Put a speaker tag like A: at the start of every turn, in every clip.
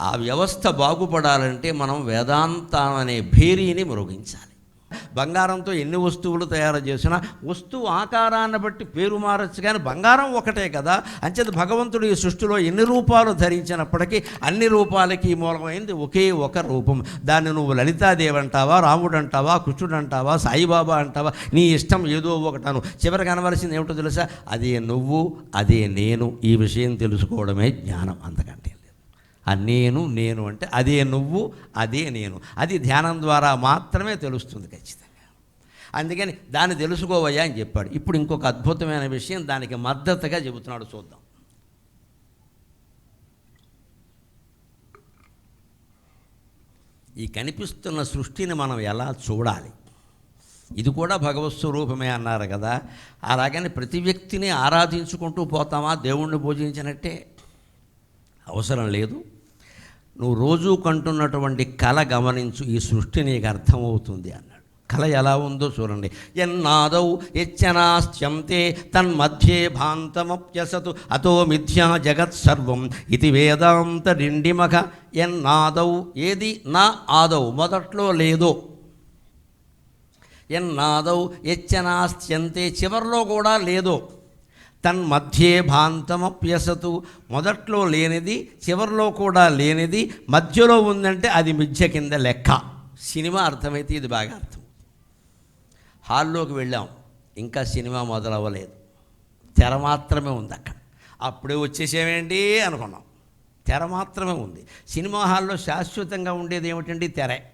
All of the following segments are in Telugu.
A: ఆ వ్యవస్థ బాగుపడాలంటే మనం వేదాంతం అనే భేరీని మృగించాలి. బంగారంతో ఎన్ని వస్తువులు తయారు చేసినా వస్తువు ఆకారాన్ని బట్టి పేరు మారచ్చు కానీ బంగారం ఒకటే కదా. అంచేత భగవంతుడు ఈ సృష్టిలో ఎన్ని రూపాలు ధరించినప్పటికీ అన్ని రూపాలకి మూలమైంది ఒకే ఒక రూపం. దాన్ని నువ్వు లలితాదేవి అంటావా రాముడు అంటావా కృష్ణుడు అంటావా సాయిబాబా అంటావా? నీ ఇష్టం ఏదో ఒకటాను చివరికి అనవలసింది ఏమిటో తెలుసా? అదే నువ్వు అదే నేను ఈ విషయం తెలుసుకోవడమే జ్ఞానం. అంతకంటే ఆ నేను నేను అంటే అదే నువ్వు అదే నేను. అది ధ్యానం ద్వారా మాత్రమే తెలుస్తుంది ఖచ్చితంగా. అందుకని దాన్ని తెలుసుకోవయ్యా అని చెప్పాడు. ఇప్పుడు ఇంకొక అద్భుతమైన విషయం దానికి మద్దతుగా చెబుతున్నాడు చూద్దాం. ఈ కనిపిస్తున్న సృష్టిని మనం ఎలా చూడాలి? ఇది కూడా భగవత్ స్వరూపమే అన్నారు కదా. అలాగని ప్రతి వ్యక్తిని ఆరాధించుకుంటూ పోతామా? దేవుణ్ణి పూజించినట్టే అవసరం లేదు. నువ్వు రోజు కంటున్నటువంటి కళ గమనించు ఈ సృష్టి నీకు అర్థమవుతుంది అన్నాడు. కళ ఎలా ఉందో చూడండి. ఎన్నాదౌ యచ్చనాస్త్యంతే తన్మధ్యే భాంతమప్యసతు అతో మిథ్యా జగత్ సర్వం ఇది వేదాంత డిండిమఖ ఎన్నాదౌ ఏది? నా ఆదౌ మొదట్లో లేదో. ఎన్నాదౌ యచ్చనాశ్యంతే చివరిలో కూడా లేదో. తన్మధ్యే భాంతమప్యసతు. మొదట్లో లేనిది చివరిలో కూడా లేనిది మధ్యలో ఉందంటే అది మిథ్య కింద లెక్క. సినిమా అర్థమైతే ఇది బాగా అర్థం. హాల్లోకి వెళ్ళాం. ఇంకా సినిమా మొదలవ్వలేదు. తెర మాత్రమే ఉంది అక్కడ. అప్పుడే వచ్చేసేమేంటి అనుకున్నాం. తెర మాత్రమే ఉంది. సినిమా హాల్లో శాశ్వతంగా ఉండేది ఏమిటండి తెరే?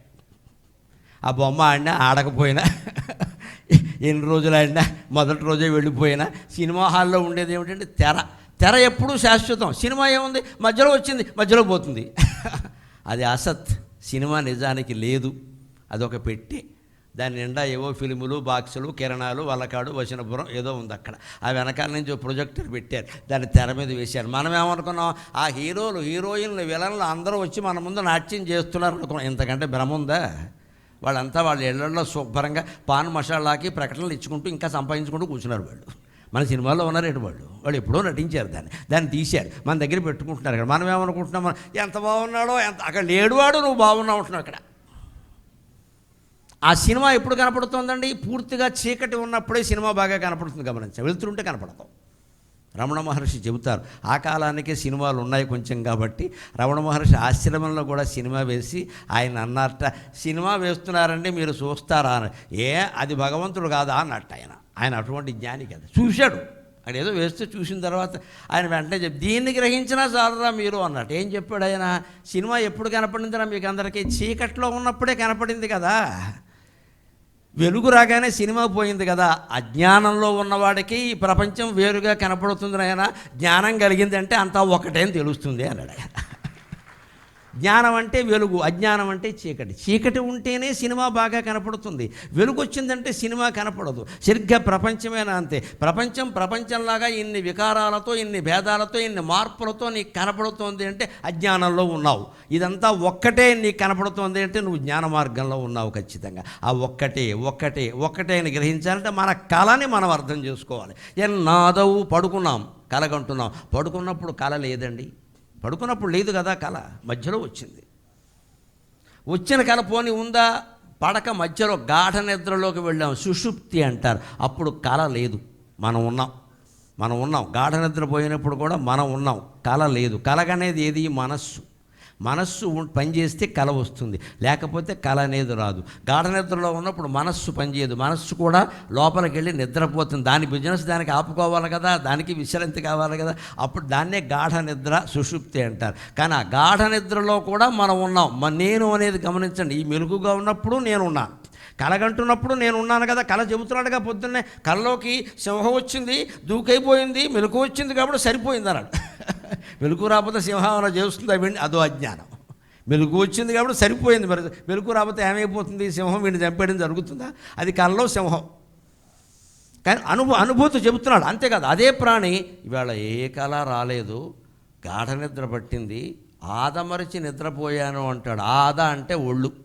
A: ఆ బొమ్మ ఆడినా ఆడకపోయినా. ఎన్ని రోజులు ఆడినా మొదటి రోజే వెళ్ళిపోయినా సినిమా హాల్లో ఉండేది ఏమిటంటే తెర. తెర ఎప్పుడూ శాశ్వతం. సినిమా ఏముంది? మధ్యలో వచ్చింది మధ్యలో పోతుంది. అది అసత్. సినిమా నిజానికి లేదు. అదొక పెట్టి దాని నిండా ఏవో ఫిల్ములు బాక్సులు కిరణాలు వలకాడు వచనపురం ఏదో ఉంది అక్కడ. ఆ వెనకాల నుంచి ప్రొజెక్టర్ పెట్టారు. దాన్ని తెర మీద వేశారు. మనం ఏమనుకున్నాం ఆ హీరోలు హీరోయిన్లు విలన్లు అందరూ వచ్చి మన ముందు నాట్యం చేస్తున్నారు అనుకున్నాం. ఇంతకంటే భ్రమ ఉందా? వాళ్ళంతా వాళ్ళ ఇళ్ళలో శుభ్రంగా పాన్ మసాలాకి ప్రకటనలు ఇచ్చుకుంటూ ఇంకా సంపాదించుకుంటూ కూర్చున్నారు వాళ్ళు. మన సినిమాలో ఉన్నారేంటి వాళ్ళు? వాళ్ళు ఎప్పుడో నటించారు దాన్ని. దాన్ని తీశారు. మన దగ్గర పెట్టుకుంటున్నారు ఇక్కడ. మనం ఏమనుకుంటున్నాం? ఎంత బాగున్నాడో ఎంత అక్కడ లేడువాడు నువ్వు బాగున్నావు అంటున్నావు అక్కడ ఆ సినిమా ఎప్పుడు కనపడుతుందండి? పూర్తిగా చీకటి ఉన్నప్పుడే సినిమా బాగా కనపడుతుంది. గమనించ వెళ్తుంటే కనపడతాం. రమణ మహర్షి చెబుతారు. ఆ కాలానికే సినిమాలు ఉన్నాయి కొంచెం కాబట్టి రమణ మహర్షి ఆశ్రమంలో కూడా సినిమా వేసి ఆయన అన్నట్ట సినిమా వేస్తున్నారండి మీరు చూస్తారా? అని. ఏ అది భగవంతుడు కాదా? అన్నట్టు ఆయన. ఆయన అటువంటి జ్ఞాని కదా. చూశాడు. అక్కడ ఏదో వేస్తే చూసిన తర్వాత ఆయన వెంటనే చెప్పి దీన్ని గ్రహించినా చాలరా మీరు? అన్నట్టు. ఏం చెప్పాడు ఆయన? సినిమా ఎప్పుడు కనపడిందిరా? మీకు అందరికీ చీకట్లో ఉన్నప్పుడే కనపడింది కదా. వెలుగు రాగానే సినిమా పోయింది కదా అజ్ఞానంలో ఉన్నవాడికి ఈ ప్రపంచం వేరుగా కనపడుతుంది ఆయన జ్ఞానం కలిగిందంటే అంతా ఒకటే అని తెలుస్తుంది అన్నాడు. ఆయన జ్ఞానం అంటే వెలుగు అజ్ఞానం అంటే చీకటి. చీకటి ఉంటేనే సినిమా బాగా కనపడుతుంది. వెలుగు వచ్చిందంటే సినిమా కనపడదు. సరిగ్గా ప్రపంచమేనా అంతే? ప్రపంచం ప్రపంచంలాగా ఇన్ని వికారాలతో ఇన్ని భేదాలతో ఇన్ని మార్పులతో నీకు కనపడుతోంది అంటే అజ్ఞానంలో ఉన్నావు. ఇదంతా ఒక్కటే నీకు కనపడుతోంది అంటే నువ్వు జ్ఞాన మార్గంలో ఉన్నావు ఖచ్చితంగా. ఆ ఒక్కటే ఒక్కటే ఒక్కటే అని గ్రహించాలంటే మన కళని మనం అర్థం చేసుకోవాలి. ఎన్నాదవు పడుకున్నాం కలగంటున్నాం. పడుకున్నప్పుడు కళ లేదండి. పడుకున్నప్పుడు లేదు కదా కళ మధ్యలో వచ్చింది. వచ్చిన కళ పోని ఉందా? పడక మధ్యలో గాఢ నిద్రలోకి వెళ్ళాం. సుషుప్తి అంటారు. అప్పుడు కళ లేదు. మనం ఉన్నాం. మనం ఉన్నాం. గాఢ నిద్ర పోయినప్పుడు కూడా మనం ఉన్నాం. కళ లేదు. కలగనేది ఏది? మనస్సు. మనస్సు ఉం- పనిచేస్తే కళ వస్తుంది. లేకపోతే కళ అనేది రాదు. గాఢ నిద్రలో ఉన్నప్పుడు మనస్సు పనిచేయదు. మనస్సు కూడా లోపలికి వెళ్ళి నిద్రపోతుంది. దాని బిజినెస్ దానికి ఆపుకోవాలి కదా దానికి విశ్రాంతి కావాలి కదా. అప్పుడు దాన్నే గాఢ నిద్ర సుషుప్తి అంటారు. కానీ ఆ గాఢ నిద్రలో కూడా మనం ఉన్నాం. నేను అనేది గమనించండి. ఈ మెలుగుగా ఉన్నప్పుడు నేనున్నాను కలగంటున్నప్పుడు నేను ఉన్నాను కదా. కళ చెబుతున్నాడుగా పొద్దున్నే. కళ్ళలోకి సింహం వచ్చింది దూకైపోయింది మెలకు వచ్చింది కాబట్టి సరిపోయింది అన్నాడు. మెలకు రాకపోతే సింహం అలా చేస్తుంది అవి అదో అజ్ఞానం. మెలకు వచ్చింది కాబట్టి సరిపోయింది మరి. మెలకు రాకపోతే ఏమైపోతుంది? సింహం వీడిని చంపేయడం జరుగుతుందా? అది కళ్ళలో సింహం. కానీ అనుభూ అనుభూతి చెబుతున్నాడు. అంతేకాదు అదే ప్రాణి ఇవాళ ఏ కళ రాలేదు. గాఢ నిద్ర పట్టింది. ఆదమరిచి నిద్రపోయాను అంటాడు. ఆద అంటే ఒళ్ళు.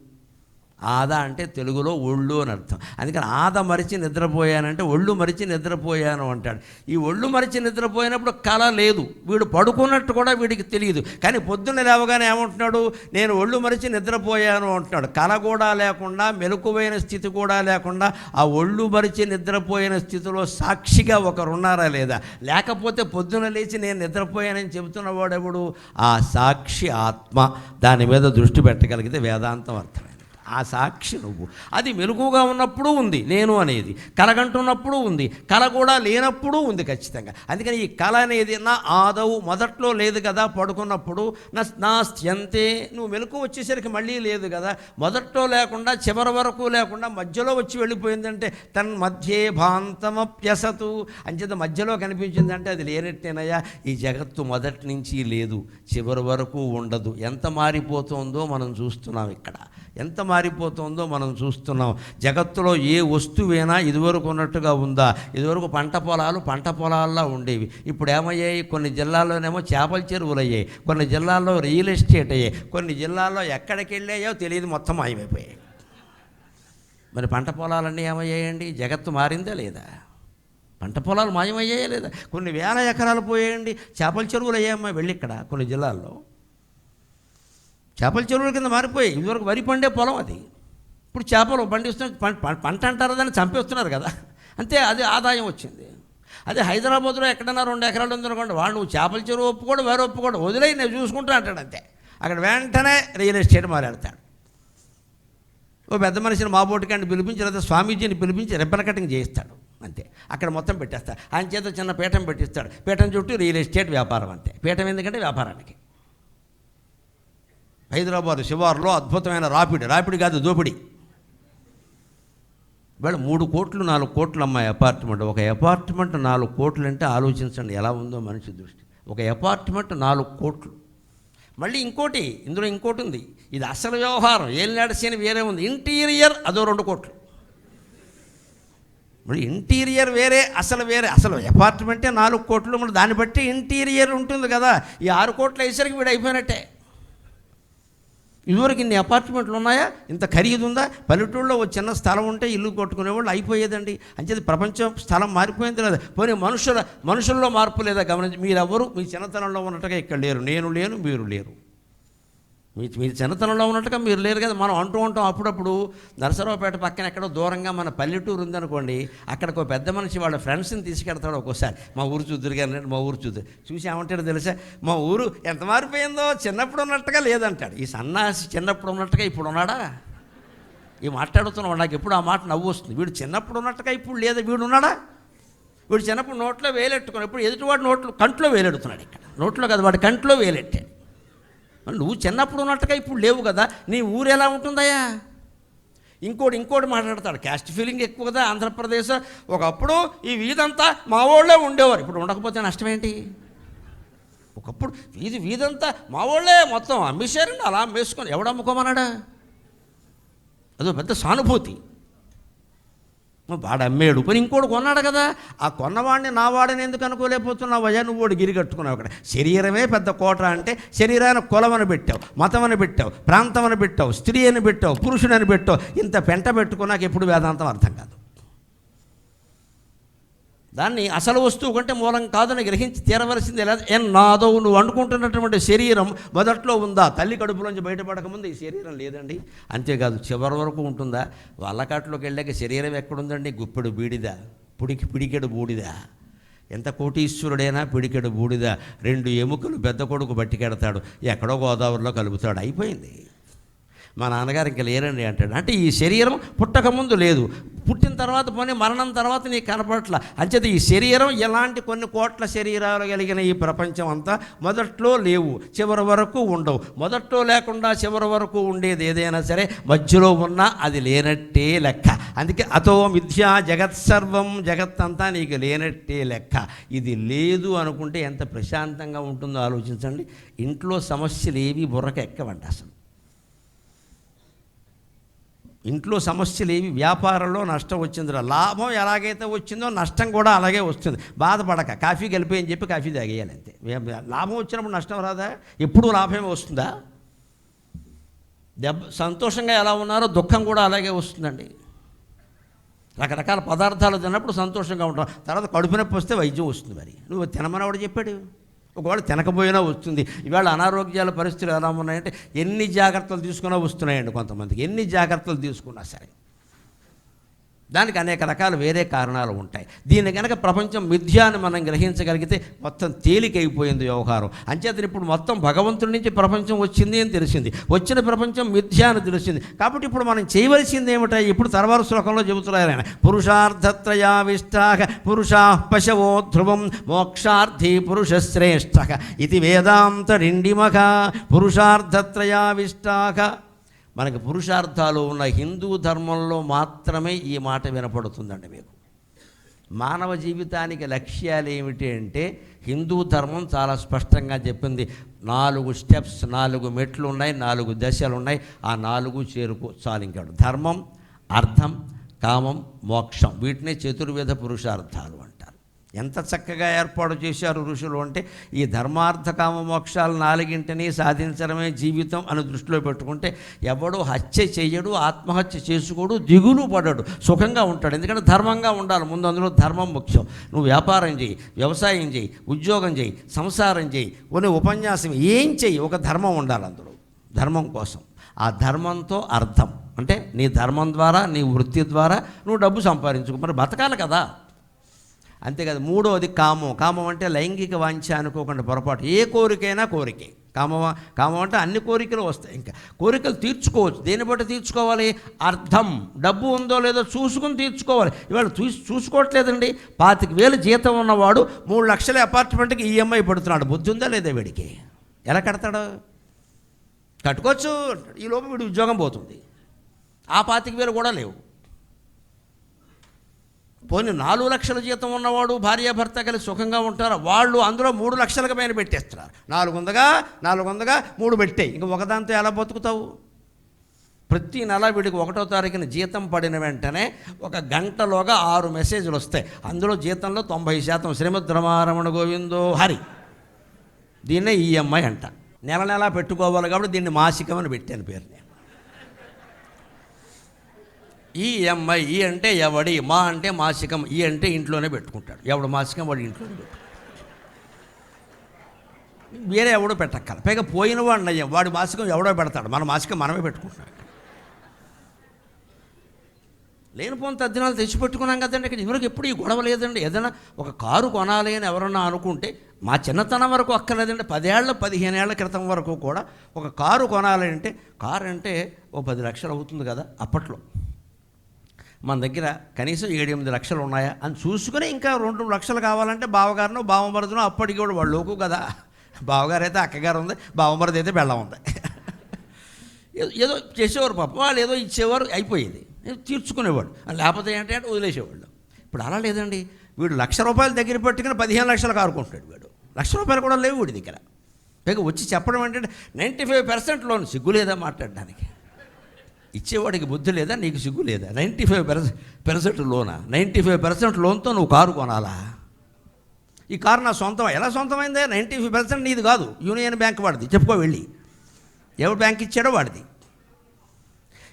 A: ఆద అంటే తెలుగులో ఒళ్ళు అని అర్థం. అందుకని ఆద మరిచి నిద్రపోయానంటే ఒళ్ళు మరిచి నిద్రపోయాను అంటాడు. ఈ ఒళ్ళు మరిచి నిద్రపోయినప్పుడు కళ లేదు. వీడు పడుకున్నట్టు కూడా వీడికి తెలియదు. కానీ పొద్దున్న లేవగానే ఏమంటున్నాడు? నేను ఒళ్ళు మరిచి నిద్రపోయాను అంటున్నాడు. కళ కూడా లేకుండా మెలకువైన స్థితి కూడా లేకుండా ఆ ఒళ్ళు మరిచి నిద్రపోయిన స్థితిలో సాక్షిగా ఒకరు ఉన్నారా లేదా? లేకపోతే పొద్దున లేచి నేను నిద్రపోయానని చెబుతున్నవాడెవడు? ఆ సాక్షి ఆత్మ. దాని మీద దృష్టి పెట్టగలిగితే వేదాంతం అర్థమైంది. ఆ సాక్షి నువ్వు. అది మెలుగుగా ఉన్నప్పుడు ఉంది నేను అనేది. కలగంటున్నప్పుడు ఉంది కళ కూడా లేనప్పుడు ఉంది ఖచ్చితంగా. అందుకని ఈ కళ అనేది నా ఆదవు మొదట్లో లేదు కదా పడుకున్నప్పుడు నా నా స్థ్యంతే నువ్వు మెలకు వచ్చేసరికి మళ్ళీ లేదు కదా. మొదట్లో లేకుండా చివరి వరకు లేకుండా మధ్యలో వచ్చి వెళ్ళిపోయిందంటే తన్ మధ్యే భాంతమప్యసతు. అంచేత మధ్యలో కనిపించిందంటే అది లేనట్టేనయ్యా. ఈ జగత్తు మొదటి నుంచి లేదు చివరి వరకు ఉండదు. ఎంత మారిపోతుందో మనం చూస్తున్నాం ఇక్కడ. ఎంత మారిపోతుందో మనం చూస్తున్నాం. జగత్తులో ఏ వస్తువైనా ఇదివరకు ఉన్నట్టుగా ఉందా? ఇదివరకు పంట పొలాలు పంట పొలాల్లో ఉండేవి. ఇప్పుడు ఏమయ్యాయి కొన్ని జిల్లాల్లోనేమో చేపల చెరువులు అయ్యాయి కొన్ని జిల్లాల్లో రియల్ ఎస్టేట్ అయ్యాయి. కొన్ని జిల్లాల్లో ఎక్కడికి వెళ్ళాయో తెలియదు మొత్తం మాయమైపోయాయి. మరి పంట పొలాలన్నీ ఏమయ్యాయండి? జగత్తు మారిందా లేదా? పంట పొలాలు మాయమయ్యాయా లేదా? కొన్ని వేల ఎకరాలు పోయాయండి. చేపల చెరువులు అయ్యాయమ్మా వెళ్ళి ఇక్కడ కొన్ని జిల్లాల్లో. చేపల చెరువుల కింద మారిపోయి ఇదివరకు వరి పండే పొలం అది. ఇప్పుడు చేపలు పండిస్తున్న పంట అంటారు దాన్ని చంపేస్తున్నారు కదా. అంతే అది ఆదాయం వచ్చింది. అదే హైదరాబాద్లో ఎక్కడన్నా రెండు ఎకరాలు ఉందనుకోండి వాడు నువ్వు చేపల చెరువు ఒప్పుకోడు వేరే ఒప్పుకోడు వదిలే నేను చూసుకుంటా అంటాడు అంతే. అక్కడ వెంటనే రియల్ ఎస్టేట్ మారాడతాడు ఓ పెద్ద మనిషిని మా బోటికాన్ని పిలిపించి లేదా స్వామీజీని పిలిపించి రిబ్బన్ కటింగ్ చేయిస్తాడు. అంతే. అక్కడ మొత్తం పెట్టేస్తాడు. ఆయన చేత చిన్న పీఠం పెట్టిస్తాడు. పీఠం చుట్టూ రియల్ ఎస్టేట్ వ్యాపారం అంతే. పీఠం ఎందుకంటే వ్యాపారానికి. హైదరాబాద్ శివార్లో అద్భుతమైన రాపిడి. రాపిడి కాదు దోపిడి. వేళ మూడు కోట్లు నాలుగు కోట్లు అమ్మాయి అపార్ట్మెంట్. ఒక అపార్ట్మెంట్ నాలుగు కోట్లు అంటే ఆలోచించండి ఎలా ఉందో మనిషి దృష్టి. ఒక అపార్ట్మెంట్ నాలుగు కోట్లు. మళ్ళీ ఇంకోటి ఇందులో ఇంకోటి ఉంది. ఇది అసలు వ్యవహారం. ఏం నడిచేని వేరే ఉంది. ఇంటీరియర్ అదో రెండు కోట్లు. మరి ఇంటీరియర్ వేరే అసలు వేరే. అసలు అపార్ట్మెంటే నాలుగు కోట్లు మరి దాన్ని బట్టి ఇంటీరియర్ ఉంటుంది కదా. ఈ ఆరు కోట్లు అయ్యేసరికి వీడు అయిపోయినట్టే. ఇదివరకు ఇన్ని అపార్ట్మెంట్లు ఉన్నాయా? ఇంత ఖరీదు ఉందా పల్లెటూళ్ళలో ఒక చిన్న స్థలం ఉంటే ఇల్లు కొట్టుకునేవాళ్ళు అయిపోయేదండి. అంచేది ప్రపంచం స్థలం మారిపోయింది లేదా? పోనీ మనుషుల మనుషుల్లో మార్పు లేదా? గమనించి మీరెవరు? మీ చిన్నతనంలో ఉన్నట్టుగా ఇక్కడ లేరు. నేను లేను మీరు లేరు. మీ మీరు చిన్నతనంలో ఉన్నట్టుగా మీరు లేరు కదా. మనం అంటూ ఉంటాం అప్పుడప్పుడు నరసరావుపేట పక్కన ఎక్కడో దూరంగా మన పల్లెటూరు ఉందనుకోండి అక్కడికి ఒక పెద్ద మనిషి వాళ్ళ ఫ్రెండ్స్ని తీసుకెడతాడు ఒక్కోసారి. మా ఊరు చూద్దరు కానీ మా ఊరు చూద్దరు చూసి ఏమంటాడు తెలుసా? మా ఊరు ఎంత మారిపోయిందో? చిన్నప్పుడు ఉన్నట్టుగా లేదంటాడు. ఈ సన్నాసి చిన్నప్పుడు ఉన్నట్టుగా ఇప్పుడు ఉన్నాడా? ఈ మాట్లాడుతున్నాడు నాకు ఎప్పుడు ఆ మాట నవ్వు వస్తుంది. వీడు చిన్నప్పుడు ఉన్నట్టుగా ఇప్పుడు లేదా? వీడు ఉన్నాడా? వీడు చిన్నప్పుడు నోట్లో వేలెట్టుకుని ఇప్పుడు ఎదుటివాడు నోట్లో కంట్లో వేలెడుతున్నాడు ఇక్కడ. నోట్లో కదా వాడు కంట్లో వేలెట్టాడు నువ్వు చిన్నప్పుడు ఉన్నట్టుగా ఇప్పుడు లేవు కదా నీ ఊరు ఎలా ఉంటుందయ్యా? ఇంకోటి ఇంకోటి మాట్లాడతాడు. క్యాస్ట్ ఫీలింగ్ ఎక్కువ కదా ఆంధ్రప్రదేశ్. ఒకప్పుడు ఈ వీధంతా మా వాళ్ళే ఉండేవారు. ఇప్పుడు ఉండకపోతే నష్టం ఏంటి ఒకప్పుడు వీధి వీధంతా మా వాళ్ళే మొత్తం. అమ్మేశారండి అలా అమ్మేసుకొని ఎవడమ్ముకోమన్నాడా అదో పెద్ద సానుభూతి. వాడు అమ్మేడు. పని ఇంకోటి కొన్నాడు కదా. ఆ కొన్నవాడిని నా వాడిని ఎందుకు అనుకోలేకపోతున్నావు? అయ్యా నువ్వు వాడు గిరి కట్టుకున్నావు అక్కడ. శరీరమే పెద్ద కోట అంటే శరీరాన్ని కులమని పెట్టావు మతం అని పెట్టావు ప్రాంతం అని పెట్టావు స్త్రీ అని పెట్టావు పురుషుడని పెట్టావు. ఇంత పెంట పెట్టుకున్నాక ఎప్పుడు వేదాంతం అర్థం కాదు. దాన్ని అసలు వస్తువు కంటే మూలం కాదని గ్రహించి తీరవలసింది ఎలా ఎన్నాదో నువ్వు వండుకుంటున్నటువంటి శరీరం మొదట్లో ఉందా? తల్లి కడుపులోంచి బయటపడకముందు ఈ శరీరం లేదండి. అంతేకాదు చివరి వరకు ఉంటుందా? వల్లకాట్లోకి వెళ్ళాక శరీరం ఎక్కడుందండి? గుప్పెడు బీడిద పుడికి పిడికెడు బూడిద. ఎంత కోటీశ్వరుడైనా పిడికెడు బూడిద. రెండు ఎముకలు పెద్ద కొడుకు బట్టికెడతాడు ఎక్కడో గోదావరిలో కలుపుతాడు. అయిపోయింది. మా నాన్నగారు ఇంకా లేరండి అంటాడు. అంటే ఈ శరీరం పుట్టక ముందు లేదు. పుట్టిన తర్వాత పోనీ మరణం తర్వాత నీకు కనపడట్ల. అంచేత ఈ శరీరం ఎలాంటి కొన్ని కోట్ల శరీరాలు కలిగిన ఈ ప్రపంచం అంతా మొదట్లో లేవు. చివరి వరకు ఉండవు. మొదట్లో లేకుండా చివరి వరకు ఉండేది ఏదైనా సరే మధ్యలో ఉన్నా అది లేనట్టే లెక్క. అందుకే అతో మిథ్యా జగత్ సర్వం జగత్తంతా నీకు లేనట్టే లెక్క. ఇది లేదు అనుకుంటే ఎంత ప్రశాంతంగా ఉంటుందో ఆలోచించండి. ఇంట్లో సమస్యలు ఏవి బుర్రకు ఎక్కవండి అసలు. ఇంట్లో సమస్యలు ఏవి వ్యాపారంలో నష్టం వచ్చిందిరా. లాభం ఎలాగైతే వచ్చిందో నష్టం కూడా అలాగే వస్తుంది. బాధపడక. కాఫీ కలిపి అని చెప్పి కాఫీ తాగేయాలి అంతే. లాభం వచ్చినప్పుడు నష్టం రాదా? ఎప్పుడు లాభమే వస్తుందా? దెబ్బ సంతోషంగా ఎలా ఉన్నారో దుఃఖం కూడా అలాగే వస్తుందండి. రకరకాల పదార్థాలు తిన్నప్పుడు సంతోషంగా ఉంటాం. తర్వాత కడుపు నొప్పి వస్తే వైద్యం వస్తుంది మరి. నువ్వు తినమని వాడు చెప్పాడు? ఒకవేళ తినకపోయినా వస్తుంది. ఇవాళ అనారోగ్యాల పరిస్థితులు ఎలా ఉన్నాయంటే ఎన్ని జాగ్రత్తలు తీసుకున్నా వస్తున్నాయండి కొంతమందికి. ఎన్ని జాగ్రత్తలు తీసుకున్నా సరే. దానికి అనేక రకాల వేరే కారణాలు ఉంటాయి. దీన్ని కనుక ప్రపంచం మిథ్యాన్ని మనం గ్రహించగలిగితే మొత్తం తేలికైపోయింది వ్యవహారం. అంచేతను ఇప్పుడు మొత్తం భగవంతుడి నుంచి ప్రపంచం వచ్చింది అని తెలిసింది. వచ్చిన ప్రపంచం మిథ్యా అని తెలిసింది. కాబట్టి ఇప్పుడు మనం చేయవలసింది ఏమిటా? ఇప్పుడు తర్వాత శ్లోకంలో చెబుతున్నారు ఆయన. పురుషార్థత్రయావిష్టాక పురుషా పశవో ధ్రువం మోక్షార్థి పురుష శ్రేష్ఠ ఇది వేదాంత రిండిమఖ పురుషార్థత్రయావిష్టాక మనకి పురుషార్థాలు ఉన్న హిందూ ధర్మంలో మాత్రమే ఈ మాట వినపడుతుందండి మీకు. మానవ జీవితానికి లక్ష్యాలు ఏమిటి అంటే హిందూ ధర్మం చాలా స్పష్టంగా చెప్పింది. నాలుగు స్టెప్స్ నాలుగు మెట్లు ఉన్నాయి నాలుగు దశలు ఉన్నాయి. ఆ నాలుగు చేరుకో చాలు ధర్మం అర్థం కామం మోక్షం వీటినే చతుర్వేద పురుషార్థాలు అంటారు. ఎంత చక్కగా ఏర్పాటు చేశారు ఋషులు అంటే ఈ ధర్మార్థ కామ మోక్షాలు నాలుగింటిని సాధించడమే జీవితం అని దృష్టిలో పెట్టుకుంటే ఎవడు హత్య చేయడు ఆత్మహత్య చేసుకోడు దిగులు పడడు సుఖంగా ఉంటాడు. ఎందుకంటే ధర్మంగా ఉండాలి ముందు అందులో ధర్మం ముఖ్యం. నువ్వు వ్యాపారం చేయి వ్యవసాయం చేయి ఉద్యోగం చేయి సంసారం చేయి కొన్ని ఉపన్యాసం ఏం చెయ్యి ఒక ధర్మం ఉండాలి అందులో ధర్మం కోసం. ఆ ధర్మంతో అర్థం. అంటే నీ ధర్మం ద్వారా నీ వృత్తి ద్వారా నువ్వు డబ్బు సంపాదించుకో. మరి బతకాలి కదా. అంతేకాదు మూడవది కామం. కామం అంటే లైంగిక వాంఛ అనుకోకుండా పొరపాటు. ఏ కోరికైనా కోరికే. కామం కామం అంటే అన్ని కోరికలు వస్తాయి. ఇంకా కోరికలు తీర్చుకోవచ్చు. దేన్ని బట్టి తీర్చుకోవాలి? అర్థం. డబ్బు ఉందో లేదో చూసుకుని తీర్చుకోవాలి. ఇవాళ చూసి చూసుకోవట్లేదండి. పాతిక వేలు జీతం ఉన్నవాడు మూడు లక్షల అపార్ట్మెంట్కి ఈఎంఐ పడుతున్నాడు. బుద్ధి ఉందా లేదా వీడికి? ఎలా కడతాడు? కట్టుకోవచ్చు. ఈ లోపు వీడి ఉద్యోగం పోతుంది. ఆ పాతిక వేలు కూడా లేవు. పోనీ నాలుగు లక్షల జీతం ఉన్నవాడు భార్యాభర్త కలిసి సుఖంగా ఉంటారు? వాళ్ళు అందులో మూడు లక్షలకు పైన పెట్టేస్తున్నారు. నాలుగు వందగా నాలుగు వందగా మూడు పెట్టాయి. ఇంక ఒకదాంతో ఎలా బతుకుతావు? ప్రతి నెల వీడికి ఒకటో తారీఖున జీతం పడిన వెంటనే ఒక గంటలోగా ఆరు మెసేజ్లు వస్తాయి. అందులో జీతంలో తొంభై శాతం శ్రీమద్రమారమణ గోవిందో హరి. దీన్నే ఈఎంఐ అంట. నెల నెలా పెట్టుకోవాలి కాబట్టి దీన్ని మాసికం అని పెట్టాను పేరుని. ఈఎంఐ ఈ అంటే ఎవడి మా అంటే మాసికం ఈ అంటే ఇంట్లోనే పెట్టుకుంటాడు. ఎవడు మాసికం వాడు ఇంట్లోనే పెట్టుకుంటాడు వేరే ఎవడో పెట్టక్కల పైగా పోయిన వాడిని వాడి మాసికం ఎవడో పెడతాడు. మన మాసికం మనమే పెట్టుకుంటున్నాం. లేనిపోని తద్దినాలు తెచ్చిపెట్టుకున్నాం కదండి. ఇక్కడ ఎవరికి ఎప్పుడు ఈ గొడవ లేదండి. ఏదైనా ఒక కారు కొనాలి అని ఎవరన్నా అనుకుంటే మా చిన్నతనం వరకు అక్కర్లేదండి. పదేళ్ళ పదిహేను ఏళ్ళ క్రితం వరకు కూడా ఒక కారు కొనాలి అంటే కారు అంటే ఓ పది లక్షలు అవుతుంది కదా అప్పట్లో. మన దగ్గర కనీసం ఏడు ఎనిమిది లక్షలు ఉన్నాయా అని చూసుకుని ఇంకా రెండు లక్షలు కావాలంటే బావగారినో బావమరదును అప్పటికి కూడా వాళ్ళు లోకు కదా. బావగారు అయితే అక్కగారు ఉంది బావమరది అయితే బెళ్ళం ఉంది. ఏదో- చేసేవారు పాప. వాళ్ళు ఏదో ఇచ్చేవారు అయిపోయేది. తీర్చుకునేవాడు లేకపోతే ఏంటంటే అంటే వదిలేసేవాళ్ళు. ఇప్పుడు అలా లేదండి. వీడు లక్ష రూపాయలు దగ్గర పెట్టుకుని పదిహేను లక్షలు కారుకుంటాడు వీడు. లక్ష రూపాయలు కూడా లేవు వీడి దగ్గర. పైగా వచ్చి చెప్పడం ఏంటంటే నైంటీ ఫైవ్ పర్సెంట్ లోన్ సిగ్గు లేదా మాట్లాడడానికి? ఇచ్చేవాడికి బుద్ధి లేదా నీకు సిగ్గు లేదా? నైంటీ ఫైవ్ పర్సెంట్ లోనా? నైంటీ ఫైవ్ పర్సెంట్ లోన్తో నువ్వు కారు కొనాలా? ఈ కారు నా సొంతం ఎలా సొంతమైందే? నైంటీ ఫైవ్ పర్సెంట్ నీది కాదు. యూనియన్ బ్యాంక్ వాడిది. చెప్పుకో వెళ్ళి. ఎవరు బ్యాంక్ ఇచ్చాడో వాడిది.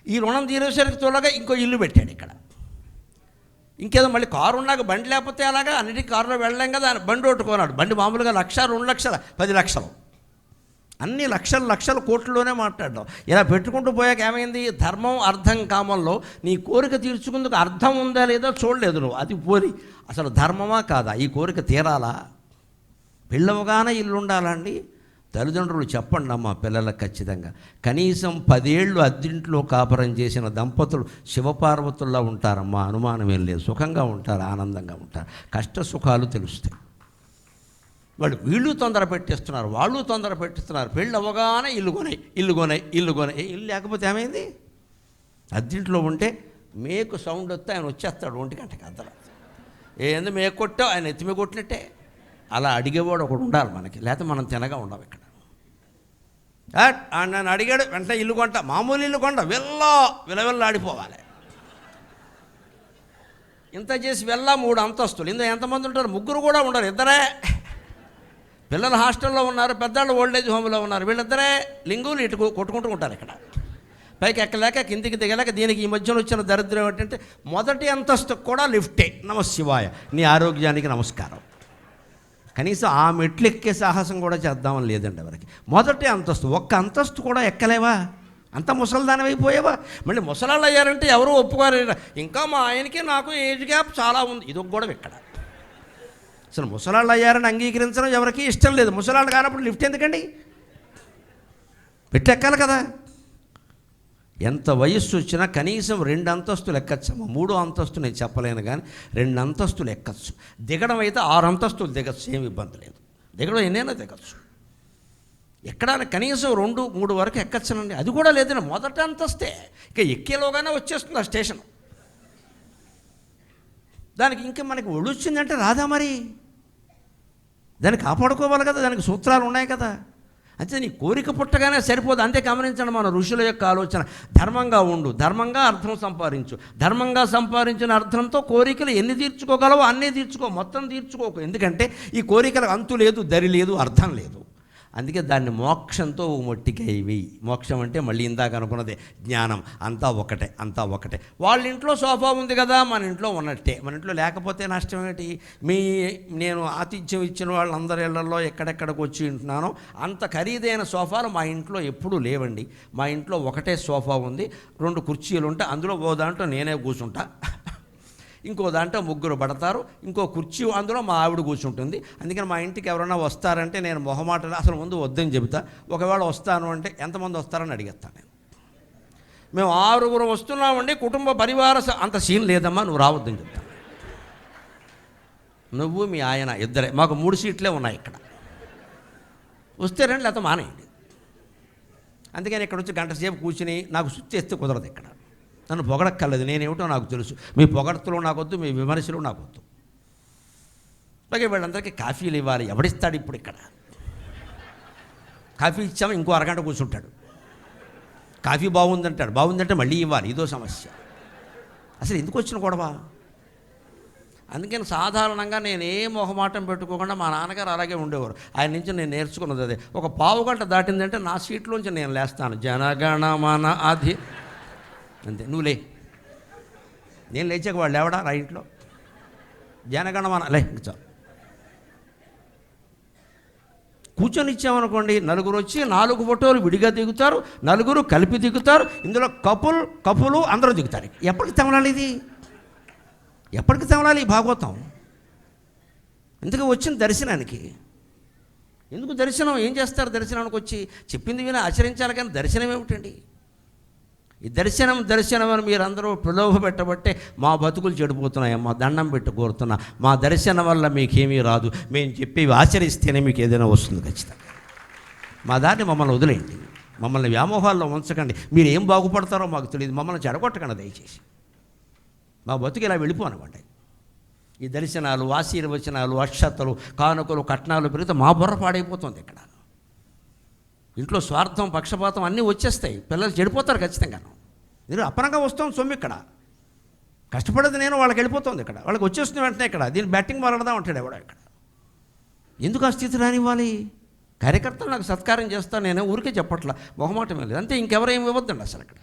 A: ఈ రుణం తీరేసరికి తోలగా ఇంకో ఇల్లు పెట్టాడు ఇక్కడ. ఇంకేదో మళ్ళీ కారు ఉన్నాక బండి లేకపోతే అలాగా అన్నిటికీ కారులో వెళ్ళలేం కదా? బండి ఒకటి కొన్నాడు బండి మామూలుగా లక్ష రెండు లక్షల పది లక్షలు. అన్ని లక్షలు లక్షల కోట్లలోనే మాట్లాడడం. ఇలా పెట్టుకుంటూ పోయాక ఏమైంది? ధర్మం అర్థం కామంలో నీ కోరిక తీర్చుకుందుకు అర్థం ఉందా లేదా చూడలేదు నువ్వు. అది పోరి. అసలు ధర్మమా కాదా? ఈ కోరిక తీరాలా? పెళ్ళవగానే ఇల్లు ఉండాలండి తల్లిదండ్రులు చెప్పండి అమ్మా పిల్లలకు ఖచ్చితంగా. కనీసం పదేళ్ళు అద్దింట్లో కాపురం చేసిన దంపతులు శివపార్వతుల్లా ఉంటారమ్మా. అనుమానం ఏం లేదు. సుఖంగా ఉంటారు ఆనందంగా ఉంటారు. కష్ట సుఖాలు తెలుస్తాయి. వాళ్ళు వీళ్ళు తొందర పెట్టేస్తున్నారు వాళ్ళు తొందర పెట్టిస్తున్నారు. పెళ్ళి అవ్వగానే ఇల్లు కొనాయి ఇల్లు కొనాయి ఇల్లు కొనాయి ఇల్లు లేకపోతే ఏమైంది? అద్దింట్లో ఉంటే మేకు సౌండ్ వస్తే ఆయన వచ్చేస్తాడు ఒంటి గంటకి అద్దరు ఏంది మేకు కొట్టావు? ఆయన ఎత్తిమే కొట్టినట్టే. అలా అడిగేవాడు ఒకడు ఉండాలి మనకి లేకపోతే మనం తినగా ఉండం ఇక్కడ. నన్ను అడిగాడు వెంటనే ఇల్లు కొంట. మామూలు ఇల్లు కొంట. వెళ్ళా విలవిల్లాడిపోవాలి. ఇంత చేసి వెళ్ళా మూడు అంతస్తులు. ఇంత ఎంతమంది ఉంటారు? ముగ్గురు కూడా ఉండరు. ఇద్దరే. పిల్లలు హాస్టల్లో ఉన్నారు పెద్దవాళ్ళు ఓల్డ్ ఏజ్ హోమ్లో ఉన్నారు. వీళ్ళిద్దరే లింగులు ఇటు కొట్టుకుంటూ ఉంటారు ఇక్కడ. పైకి ఎక్కలేక కిందికి దిగలేక దీనికి ఈ మధ్యలో వచ్చిన దరిద్రం ఏంటంటే మొదటి అంతస్తుకు కూడా లిఫ్టే. నమ శివాయ. నీ ఆరోగ్యానికి నమస్కారం. కనీసం ఆ మెట్లు ఎక్కే సాహసం కూడా చేద్దామని లేదండి ఎవరికి. మొదటి అంతస్తు ఒక్క అంతస్తు కూడా ఎక్కలేవా? అంత ముసలిదానం మళ్ళీ ముసలాళ్ళు అయ్యారంటే ఎవరు ఒప్పుకోరు. ఇంకా మా ఆయనకి నాకు ఏజ్ గ్యాప్ చాలా ఉంది. ఇది కూడా గొడవ ఇక్కడ. అసలు ముసలాళ్ళు అయ్యారని అంగీకరించడం ఎవరికి ఇష్టం లేదు. ముసలాళ్ళు కానప్పుడు లిఫ్ట్ ఎందుకండి? పెట్టెక్కాలి కదా. ఎంత వయస్సు వచ్చినా కనీసం రెండు అంతస్తులు ఎక్కచ్చమ్మ మూడో అంతస్తు నేను చెప్పలేను కానీ రెండు అంతస్తులు ఎక్కచ్చు. దిగడం అయితే ఆరు అంతస్తులు దిగచ్చు ఏమి ఇబ్బంది లేదు. దిగడం ఎన్నైనా దిగచ్చు. ఎక్కడానికి కనీసం రెండు మూడు వరకు ఎక్కచ్చునండి. అది కూడా లేదండి మొదట అంతస్తే. ఇక ఎక్కేలోగానే వచ్చేస్తుంది ఆ స్టేషన్. దానికి ఇంకా మనకి ఒళ్ళొచ్చిందంటే రాదా మరి? దాన్ని కాపాడుకోవాలి కదా దానికి సూత్రాలు ఉన్నాయి కదా. అంతే నీ కోరిక పుట్టగానే సరిపోదు అంతే గమనించండి మన ఋషుల యొక్క ఆలోచన. ధర్మంగా ఉండు ధర్మంగా అర్థం సంపాదించు. ధర్మంగా సంపాదించిన అర్థంతో కోరికలు ఎన్ని తీర్చుకోగలవో అన్నీ తీర్చుకో మొత్తం తీర్చుకోకు. ఎందుకంటే ఈ కోరికలకు అంతు లేదు దరి లేదు అర్థం లేదు. అందుకే దాన్ని మోక్షంతో మొట్టికేవి మోక్షం అంటే మళ్ళీ ఇందాక అనుకున్నదే జ్ఞానం. అంతా ఒకటే అంతా ఒకటే. వాళ్ళ ఇంట్లో సోఫా ఉంది కదా మన ఇంట్లో ఉన్నట్టే. మన ఇంట్లో లేకపోతే నష్టం ఏంటి మీ నేను ఆతిథ్యం ఇచ్చిన వాళ్ళందరి ఇళ్ళలో ఎక్కడెక్కడికి వచ్చి ఉంటున్నానో అంత ఖరీదైన సోఫాలు మా ఇంట్లో ఎప్పుడూ లేవండి. మా ఇంట్లో ఒకటే సోఫా ఉంది రెండు కుర్చీలు ఉంటాయి అందులో ఓ దాంట్లో నేనే కూర్చుంటా ఇంకో దాంట్లో ముగ్గురు పడతారు ఇంకో కుర్చీ అందులో మా ఆవిడ కూర్చుంటుంది. అందుకని మా ఇంటికి ఎవరైనా వస్తారంటే నేను మొహమాటలు అసలు ముందు వద్దని చెబుతా. ఒకవేళ వస్తాను అంటే ఎంతమంది వస్తారని అడిగేస్తాను నేను. మేము ఆరుగురు వస్తున్నామండి కుటుంబ పరివార అంత సీన్ లేదమ్మా నువ్వు రావద్దని చెప్తాను నువ్వు మీ ఆయన ఇద్దరే. మాకు మూడు సీట్లే ఉన్నాయి ఇక్కడ. వస్తే రండి లేకపోతే మానేయండి. అందుకని ఇక్కడ వచ్చి గంట సేపు కూర్చుని నాకు సుత్తి చేస్తే కుదరదు ఇక్కడ. నన్ను పొగడక్కర్లేదు. నేనేమిటో నాకు తెలుసు. మీ పొగడతలు నాకొద్దు మీ విమర్శలు నాకొద్దు. అలాగే వీళ్ళందరికీ కాఫీలు ఇవ్వాలి. ఎవడిస్తాడు ఇప్పుడు ఇక్కడ? కాఫీ ఇచ్చాము ఇంకో అరగంట కూర్చుంటాడు. కాఫీ బాగుందంటాడు. బాగుందంటే మళ్ళీ ఇవ్వాలి. ఇదో సమస్య. అసలు ఎందుకు వచ్చిన గొడవ? అందుకని సాధారణంగా నేను ఏ మొహమాటం పెట్టుకోకుండా మా నాన్నగారు అలాగే ఉండేవారు. ఆయన నుంచి నేను నేర్చుకున్నది అదే. ఒక పావు గంట దాటిందంటే నా సీట్లోంచి నేను లేస్తాను. జనగణమన అధి అంతే. నువ్వు లే. నేను లేచాక వాళ్ళు లేవడా? రా ఇంట్లో. జనగణమన లే చాలు కూర్చొని ఇచ్చామనుకోండి నలుగురు వచ్చి నాలుగు ఫోటోలు విడిగా దిగుతారు నలుగురు కలిపి దిగుతారు ఇందులో కపుల్ కపులు అందరూ దిగుతారు. ఎప్పటికి తమలాలి ఇది? ఎప్పటికి తమలాలి ఈ భాగవతం? ఎందుకు వచ్చిన దర్శనానికి? ఎందుకు దర్శనం? ఏం చేస్తారు దర్శనానికి వచ్చి? చెప్పింది విని ఆచరించాలి కానీ దర్శనం ఏమిటండి? ఈ దర్శనం దర్శనం అని మీరందరూ ప్రలోభ పెట్టబట్టే మా బతుకులు చెడిపోతున్నాయమ్మా దండం పెట్టి కోరుతున్నా. మా దర్శనం వల్ల మీకేమీ రాదు. మేము చెప్పేవి ఆచరిస్తేనే మీకు ఏదైనా వస్తుంది ఖచ్చితంగా. మా దాన్ని మమ్మల్ని వదిలేయండి. మమ్మల్ని వ్యామోహాల్లో ఉంచకండి. మీరు ఏం బాగుపడతారో మాకు తెలియదు. మమ్మల్ని చెడగొట్టకండి దయచేసి. మా బతుకు ఇలా వెళ్ళిపోనమాట ఈ దర్శనాలు ఆశీర్వచనాలు అక్షతలు కానుకలు కట్నాలు పెరిగితే మా బుర్ర పాడైపోతుంది ఇక్కడ. ఇంట్లో స్వార్థం పక్షపాతం అన్నీ వచ్చేస్తాయి. పిల్లలు చెడిపోతారు ఖచ్చితంగా. నేను అపరంగా వస్తాం సొమ్ము ఇక్కడ. కష్టపడేది నేను వాళ్ళకి వెళ్ళిపోతుంది ఇక్కడ. వాళ్ళకి వచ్చేస్తుంది వెంటనే ఇక్కడ. దీన్ని బ్యాటింగ్ మారడదా ఉంటాడు ఎవడో ఇక్కడ. ఎందుకు ఆ స్థితి రానివ్వాలి? కార్యకర్తలు నాకు సత్కారం చేస్తాను నేను ఊరికే చెప్పట్లా. మొహమాటం లేదు. అంతే ఇంకెవరేం ఇవ్వద్దండి అసలు ఇక్కడ.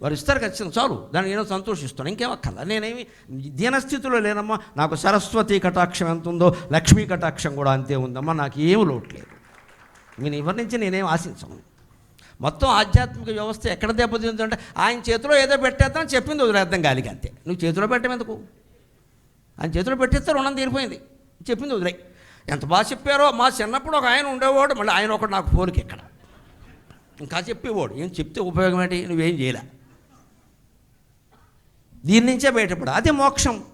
A: వారు ఇస్తారు ఖచ్చితంగా. చాలు దాన్ని నేను సంతోషిస్తాను. ఇంకేం అక్కర్లా. నేనేమి దీనస్థితిలో లేనమ్మా. నాకు సరస్వతి కటాక్షం ఎంత ఉందో లక్ష్మీ కటాక్షం కూడా అంతే ఉందమ్మా. నాకు ఏమి లోటు లేదు. నేను ఎవరి నుంచి నేనేం ఆశించను. మొత్తం ఆధ్యాత్మిక వ్యవస్థ ఎక్కడ దెబ్బతిందంటే ఆయన చేతిలో ఏదో పెట్టేద్దాం చెప్పింది వదిలేద్దాం గాలికి అంతే. నువ్వు చేతిలో పెట్టమెందుకు ఆయన చేతిలో పెట్టేస్తే రుణం తీరిపోయింది. చెప్పింది వదిలే. ఎంత బాగా చెప్పారో మా చిన్నప్పుడు ఒక ఆయన ఉండేవాడు మళ్ళీ ఆయన ఒకటి నాకు పోలిక ఇక్కడ. ఇంకా చెప్పేవాడు. ఏం చెప్తే ఉపయోగం ఏంటి? నువ్వేం చేయలే. దీని నుంచే బయటపడ. అదే మోక్షం.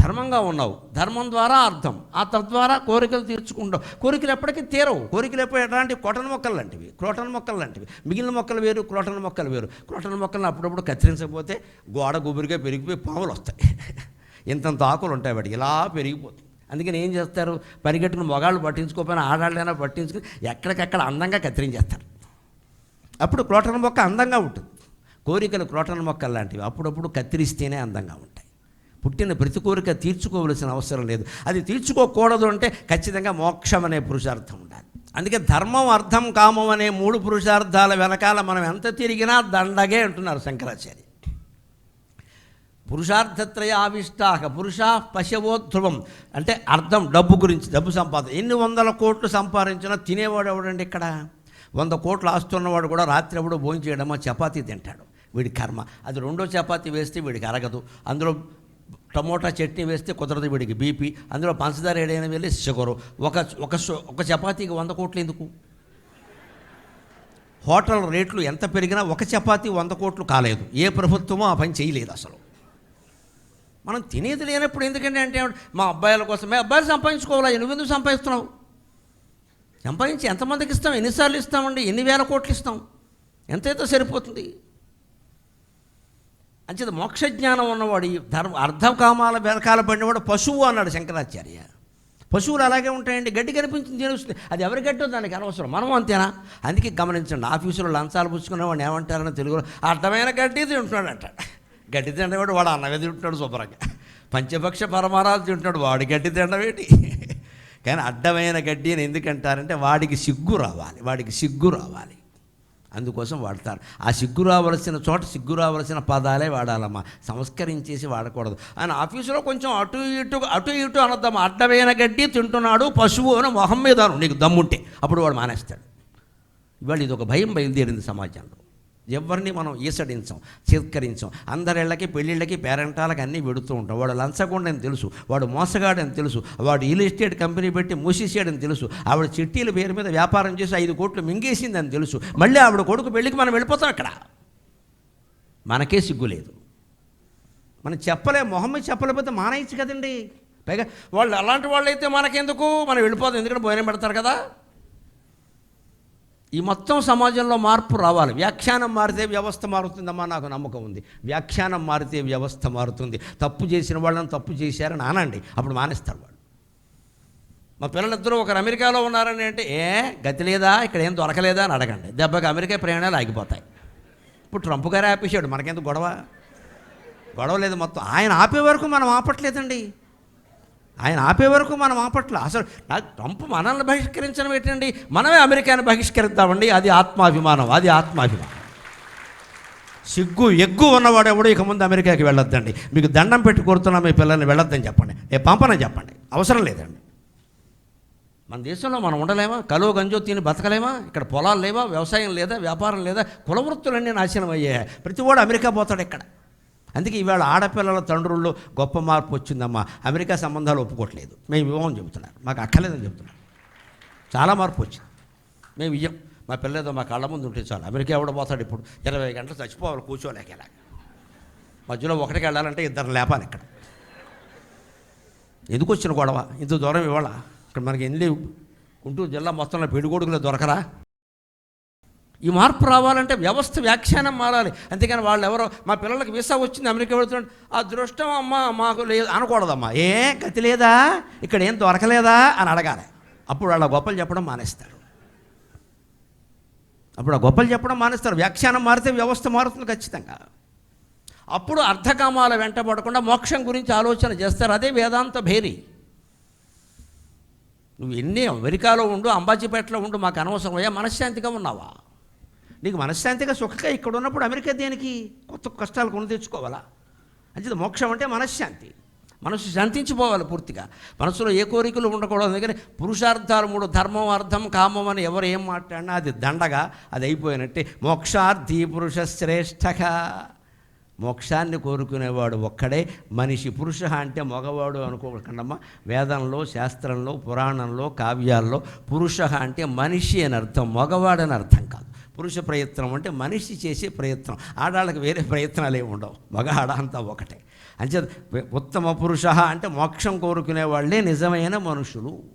A: ధర్మంగా ఉన్నావు. ధర్మం ద్వారా అర్థం. ఆ తద్వారా కోరికలు తీర్చుకుంటావు. కోరికలు ఎప్పటికీ తీరవు. కోరికలు ఎప్పుడు ఎలాంటి కొటన్ మొక్కలు లాంటివి. క్రోటన్ మొక్కలు లాంటివి. మిగిలిన మొక్కలు వేరు క్రోటన్ మొక్కలు వేరు. క్రోటన్ మొక్కలను అప్పుడప్పుడు కత్తిరించకపోతే గోడ గుబురిగా పెరిగిపోయి పాములు వస్తాయి. ఇంతంత ఆకులు ఉంటాయి వాటికి. ఇలా పెరిగిపోతుంది అందుకని ఏం చేస్తారు? పరిగెట్టుకుని మొగాళ్ళు పట్టించుకోకపోయినా ఆడాళ్ళైనా పట్టించుకుని ఎక్కడికక్కడ అందంగా కత్తిరించేస్తారు. అప్పుడు క్రోటన్ మొక్క అందంగా ఉంటుంది. కోరికలు క్రోటన్ మొక్కలు లాంటివి అప్పుడప్పుడు కత్తిరిస్తేనే అందంగా ఉంటాయి. పుట్టిన ప్రతి కోరిక తీర్చుకోవలసిన అవసరం లేదు. అది తీర్చుకోకూడదు అంటే ఖచ్చితంగా మోక్షం అనే పురుషార్థం ఉండాలి. అందుకే ధర్మం అర్థం కామం అనే మూడు పురుషార్థాల వెనకాల మనం ఎంత తిరిగినా దండగే అంటున్నారు శంకరాచార్య పురుషార్థత్రయ ఆవిష్టాహ పురుష పశవోధ్రువం అంటే అర్థం డబ్బు గురించి డబ్బు సంపాదన ఎన్ని వందల కోట్లు సంపాదించినా తినేవాడు ఎవడండి ఇక్కడ? వంద కోట్లు ఆస్తున్నవాడు కూడా రాత్రి ఎప్పుడు భోజనం చేయడమో చపాతీ తింటాడు. వీడి కర్మ. అది రెండో చపాతీ వేస్తే వీడికి అరగదు. అందులో టమోటా చట్నీ వేస్తే కుదరదు వీడికి బీపీ. అందులో పంచదార ఏడైనా వెళ్ళి షుగరు. ఒక ఒక ఒక చపాతీకి వంద కోట్లు ఎందుకు? హోటల్ రేట్లు ఎంత పెరిగినా ఒక చపాతీ వంద కోట్లు కాలేదు. ఏ ప్రభుత్వమో ఆ పని చేయలేదు అసలు. మనం తినేది లేనప్పుడు ఎందుకంటే అంటే మా అబ్బాయిల కోసమే అబ్బాయిలు సంపాదించుకోవాలా? నువ్వెందుకు సంపాదిస్తున్నావు? సంపాదించి ఎంతమందికి ఇస్తాం? ఎన్నిసార్లు ఇస్తామండి? ఎన్ని వేల కోట్లు ఇస్తాం? ఎంతైతే సరిపోతుంది? అంచేత మోక్ష జ్ఞానం ఉన్నవాడు ఈ ధర్మ అర్ధకామాల వెనకాల పడినవాడు పశువు అన్నాడు శంకరాచార్య. పశువులు అలాగే ఉంటాయండి గడ్డి కనిపించింది తెలుస్తుంది అది ఎవరి గడ్డో దానికి అనవసరం. మనం అంతేనా? అందుకే గమనించండి ఆఫీసులో లంచాలు పుచ్చుకునేవాడు ఏమంటారని తెలుగులో అర్థమైన గడ్డి తింటున్నాడు అంట గడ్డి తిండవాడు వాడు అన్నగా తింటున్నాడు శుభ్రంగా. పంచపక్ష పరమారాలు తింటున్నాడు వాడి గడ్డి తిండవేటి కానీ అడ్డమైన గడ్డి అని ఎందుకంటారంటే వాడికి సిగ్గు రావాలి వాడికి సిగ్గు రావాలి. అందుకోసం వాడతారు. ఆ సిగ్గు రావలసిన చోట సిగ్గు రావలసిన పదాలే వాడాలమ్మా. సంస్కరించేసి వాడకూడదు. ఆయన ఆఫీసులో కొంచెం అటు ఇటు అటు ఇటు అనొద్దామా అడ్డమైన గడ్డి తింటున్నాడు పశువు అని మొహం మీద నీకు దమ్ముంటే. అప్పుడు వాడు మానేస్తాడు. ఇవాళ ఇది ఒక భయం బయలుదేరింది సమాజంలో. ఎవరిని మనం ఈసడించాం చిత్కరించాం. అందరిళ్ళకి పెళ్ళిళ్ళకి పేరెంటాలకి అన్నీ పెడుతూ ఉంటాం. వాడు లంచగొండని తెలుసు వాడు మోసగాడని తెలుసు వాడు రియల్ ఎస్టేట్ కంపెనీ పెట్టి మూసేసాడని తెలుసు ఆవిడ చిట్టీల పేరు మీద వ్యాపారం చేసి ఐదు కోట్లు మింగేసిందని తెలుసు మళ్ళీ ఆవిడ కొడుకు పెళ్ళికి మనం వెళ్ళిపోతాం అక్కడ. మనకే సిగ్గు లేదు. మనం చెప్పలే మొహమ్మద్ చెప్పలేకపోతే మానేయచ్చు కదండి. పైగా వాళ్ళు అలాంటి వాళ్ళు అయితే మనకెందుకు? మనం వెళ్ళిపోతాం ఎందుకంటే భోజనం పెడతారు కదా. ఈ మొత్తం సమాజంలో మార్పు రావాలి. వ్యాఖ్యానం మారితే వ్యవస్థ మారుతుందమ్మా నాకు నమ్మకం ఉంది. వ్యాఖ్యానం మారితే వ్యవస్థ మారుతుంది. తప్పు చేసిన వాళ్ళని తప్పు చేశారని అనండి. అప్పుడు మానేస్తారు వాళ్ళు. మా పిల్లలిద్దరూ ఒకరు అమెరికాలో ఉన్నారని అంటే ఏ గతి లేదా? ఇక్కడ ఏం దొరకలేదా? అని అడగండి. దెబ్బకి అమెరికా ప్రయాణాలు ఆగిపోతాయి. ఇప్పుడు ట్రంప్ గారే ఆపేసాడు మనకెందుకు గొడవ? గొడవ లేదు మొత్తం. ఆయన ఆపే వరకు మనం ఆపట్లేదండి. ఆయన ఆపే వరకు మనం ఆపట్ల అసలు నాకు ట్రంప్ మనల్ని బహిష్కరించడం ఏంటండి? మనమే అమెరికాను బహిష్కరిద్దామండి. అది ఆత్మాభిమానం అది ఆత్మాభిమానం. సిగ్గు ఎగ్గు ఉన్నవాడు ఎవడు ఇక ముందు అమెరికాకి వెళ్ళొద్దండి. మీకు దండం పెట్టి కోరుతున్నా మీ పిల్లల్ని వెళ్ళొద్దని చెప్పండి. ఏ పంపనని చెప్పండి. అవసరం లేదండి. మన దేశంలో మనం ఉండలేమా? కలువ గంజో తిని బతకలేమా? ఇక్కడ పొలాలు లేవా? వ్యవసాయం లేదా? వ్యాపారం లేదా? కులవృత్తులన్నీ నాశనం అయ్యాయి. ప్రతి వాడు అమెరికా పోతాడు ఇక్కడ. అందుకే ఇవాళ ఆడపిల్లల తండ్రుల్లో గొప్ప మార్పు వచ్చిందమ్మా. అమెరికా సంబంధాలు ఒప్పుకోవట్లేదు మేము వివాహం చెబుతున్నారు. మాకు అక్కర్లేదని చెబుతున్నారు. చాలా మార్పు వచ్చింది. మేము ఇయ్యం. మా పిల్లేదో మా కళ్ళ ముందు ఉంటే చాలు. అమెరికా ఎవడ పోతాడు ఇప్పుడు. ఇరవై గంటలు చచ్చిపోవాలి కూర్చోలేక ఇలా మధ్యలో ఒకటికి వెళ్ళాలంటే ఇద్దరు లేపాలి ఇక్కడ. ఎందుకు వచ్చిన గొడవ? ఇంత దూరం ఇవ్వాలా? ఇక్కడ మనకి ఎన్ని లేవు. గుంటూరు జిల్లా మొత్తంలో పెడుగొడుగులు దొరకరా? ఈ మార్పు రావాలంటే వ్యవస్థ వ్యాఖ్యానం మారాలి. అంతేకాని వాళ్ళు ఎవరో మా పిల్లలకి వీసా వచ్చింది అమెరికా వెళుతున్నాడు. ఆ దృష్టం అమ్మ మాకు లేదు అనకూడదమ్మా. ఏ గతి లేదా? ఇక్కడ ఏం దొరకలేదా? అని అడగాలి. అప్పుడు వాళ్ళ గొప్పలు చెప్పడం మానేస్తారు. అప్పుడు ఆ గొప్పలు చెప్పడం మానేస్తారు. వ్యాఖ్యానం మారితే వ్యవస్థ మారుతుంది ఖచ్చితంగా. అప్పుడు అర్ధకామాల వెంటబడకుండా మోక్షం గురించి ఆలోచన చేస్తారు. అదే వేదాంత భేరి. నువ్వు ఎన్ని అమెరికాలో ఉండు అంబాజీపేటలో ఉండు మాకు అనవసరం. అయ్యా మనశ్శాంతిగా ఉన్నావా? నీకు మనశ్శాంతిగా సుఖంగా ఇక్కడ ఉన్నప్పుడు అమెరికా దేనికి కొత్త కష్టాలు కొని తెచ్చుకోవాలా? అంచేది మోక్షం అంటే మనశ్శాంతి. మనసు శాంతించిపోవాలి పూర్తిగా. మనసులో ఏ కోరికలు ఉండకూడదు. అందుకని పురుషార్థాలు మూడు ధర్మం అర్థం కామం అని ఎవరు ఏం మాట్లాడినా అది దండగా అది అయిపోయినట్టే. మోక్షార్థి పురుష శ్రేష్టగా మోక్షాన్ని కోరుకునేవాడు ఒక్కడే. మనిషి పురుష అంటే మగవాడు అనుకోకండమ్మా. వేదంలో శాస్త్రంలో పురాణంలో కావ్యాల్లో పురుష అంటే మనిషి అని అర్థం మగవాడని అర్థం కాదు. పురుష ప్రయత్నం అంటే మనిషి చేసే ప్రయత్నం. ఆడాళ్ళకి వేరే ప్రయత్నాలు ఏమి ఉండవు. మగ ఆడ అంతా ఒకటే. అంచేత ఉత్తమ పురుష అంటే మోక్షం కోరుకునే వాళ్ళే నిజమైన మనుషులు.